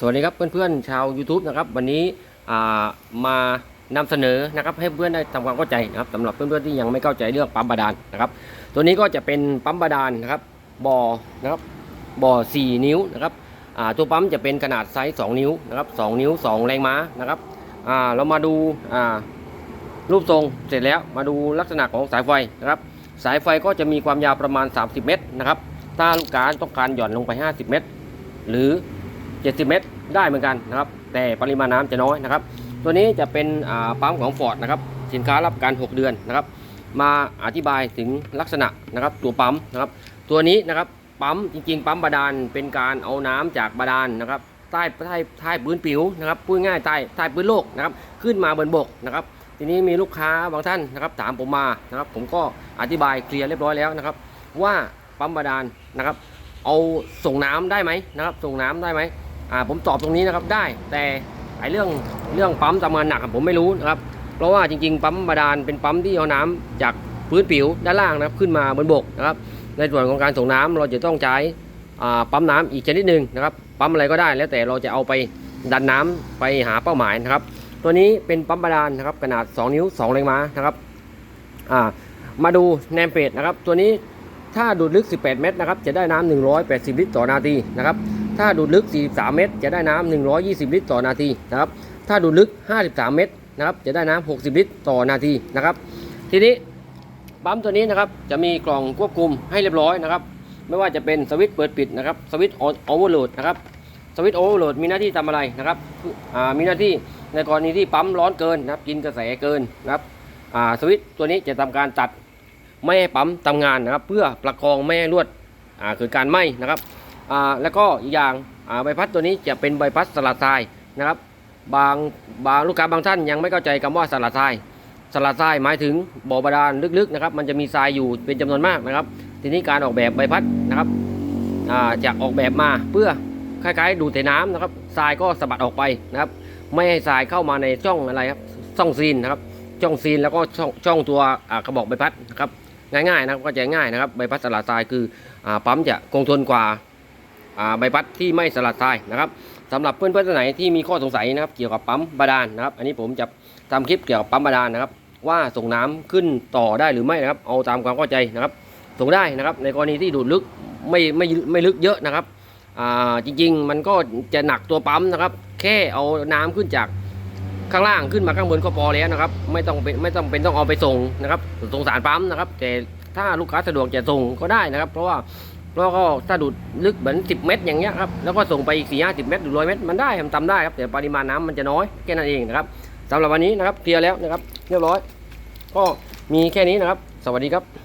สวัสดีครับเพื่อนๆชาว YouTube นะครับวันนี้มานำเสนอนะครับให้เพื่อนได้ทำความเข้าใจนะครับสำหรับเพื่อนๆที่ยังไม่เข้าใจเรื่องปั๊มบาดาลนะครับ ตัวนี้ก็จะเป็นปั๊มบาดาลนะครับบ่อนะครับบ่อ 4 นิ้วนะครับตัวปั๊มจะเป็นขนาดไซส์2นิ้วนะครับ2นิ้ว 2 แรงม้านะครับเรามาดูรูปทรงเสร็จแล้วมาดูลักษณะของสายไฟนะครับ สายไฟก็จะมีความยาวประมาณ 30 เมตรนะครับถ้าลูกค้าต้องการหย่อนลงไป 50 เมตร หรือ 70 เมตรได้เหมือนกันนะครับ แต่ปริมาณน้ำจะน้อยนะครับ ตัวนี้จะเป็นปั๊มของ Ford นะครับ สินค้ารับการ 6 เดือนนะครับ มาอธิบายถึงลักษณะนะครับ ตัวปั๊มนะครับ ตัวนี้นะครับปั๊มจริงๆ ปั๊มบาดาลเป็นการเอาน้ำจากบาดาลนะครับใต้ใต้ใต้พื้นผิวนะครับพูดง่ายๆใต้ใต้พื้นโลกนะครับ ขึ้นมาบนบกนะครับ ทีนี้มีลูกค้าบางท่านนะครับ ถามผมมานะครับ ผมก็อธิบายเคลียร์เรียบร้อยแล้วนะครับ ว่าปั๊มบาดาลนะครับ เอาส่งน้ำได้ไหมนะครับ ส่งน้ำได้ไหม อ่าผมตอบตรงนี้นะครับได้แต่ไอเรื่องเรื่องปั๊มทำงานหนักผมไม่รู้นะครับ เพราะว่าจริง ๆ ปั๊มบาดาลเป็นปั๊มที่เอาน้ำจากพื้นผิวด้านล่างนะครับขึ้นมาบนบกนะครับ ในส่วนของการส่งน้ำเราจะต้องใช้อ่าปั๊มน้ำอีกชนิดหนึ่งนะครับ ปั๊มอะไรก็ได้ แล้วแต่เราจะเอาไปดันน้ำไปหาเป้าหมายนะครับ ตัวนี้เป็นปั๊มบาดาลนะครับขนาด 2 นิ้ว2แรงม้านะครับอ่ามาดูแนมเพจนะครับ ตัวนี้ถ้าดูดลึก 18 เมตรนะครับจะได้น้ำ180 ลิตรต่อนาทีนะครับ ถ้าดูดลึก 43 เมตร จะได้น้ำ120 ลิตรต่อนาทีนะครับ ถ้าดูดลึก 53 เมตรนะครับ จะได้น้ำ60 ลิตรต่อนาทีนะครับ ทีนี้ปั๊มตัวนี้นะครับ จะมีกล่องควบคุมให้เรียบร้อยนะครับ ไม่ว่าจะเป็นสวิตช์เปิดปิดนะครับ สวิตช์โอเวอร์โหลดนะครับ สวิตช์โอเวอร์โหลดมีหน้าที่ทำอะไรนะครับมีหน้าที่ในกรณีที่ปั๊มร้อนเกินนะครับ กินกระแสเกินนะครับสวิตช์ตัวนี้จะทำการตัดไม่ให้ปั๊มทำงานนะครับ เพื่อประคองไม่ให้ลวดอ่าเกิดการไหม้นะครับ อ่าแล้วก็อีกอย่างอ่าใบพัดตัวนี้จะเป็นใบพัดสลัดทรายนะครับบางบางลูกค้าบางท่านยังไม่เข้าใจคำว่าสลัดทรายสลัดทรายหมายถึงบ่อบาดาลลึกๆนะครับมันจะมีทรายอยู่เป็นจำนวนมากนะครับ ทีนี้การออกแบบใบพัดนะครับจะออกแบบมาเพื่อคล้ายๆ ดูดเทน้ำนะครับทรายก็สะบัดออกไปนะครับ ไม่ให้ทรายเข้ามาในช่องอะไรครับช่องซีนนะครับช่องซีนแล้วก็ช่องช่องตัวกระบอกใบพัดนะครับง่ายๆนะครับก็จะง่ายนะครับใบพัดสลัดทรายคืออปั๊มจะคงทนกว่า ใบพัดที่ไม่สลัดทรายนะครับสำหรับเพื่อนๆท่านไหนที่มีข้อสงสัยนะครับเกี่ยวกับปั๊มบาดาลนะครับ อันนี้ผมจะทำคลิปเกี่ยวกับปั๊มบาดาลนะครับ ว่าส่งน้ำขึ้นต่อได้หรือไม่นะครับ เอาตามความเข้าใจนะครับ ส่งได้นะครับ ในกรณีที่ดูดลึกไม่ไม่ไม่ลึกเยอะนะครับอ่าจริงๆ มันก็จะหนักตัวปั๊มนะครับ แค่เอาน้ำขึ้นจากข้างล่างขึ้นมาข้างบนก็พอแล้วนะครับ ไม่ต้องเป็นไม่ต้องเป็นต้องเอาไปส่งนะครับส่งสารปั๊มนะครับ แต่ถ้าลูกค้าสะดวกจะส่งก็ได้นะครับ เพราะว่า แล้วก็ถ้าดูดลึกเหมือน10 เมตรอย่างเงี้ยครับแล้วก็ส่งไปอีก4 5 0 เมตรหรือร้อยเมตรมันได้ทำตามได้ครับแต่ปริมาณน้ำมันจะน้อยแค่นั้นเองนะครับสำหรับวันนี้นะครับเคลียร์แล้วนะครับ เรียบร้อย ก็มีแค่นี้นะครับ สวัสดีครับ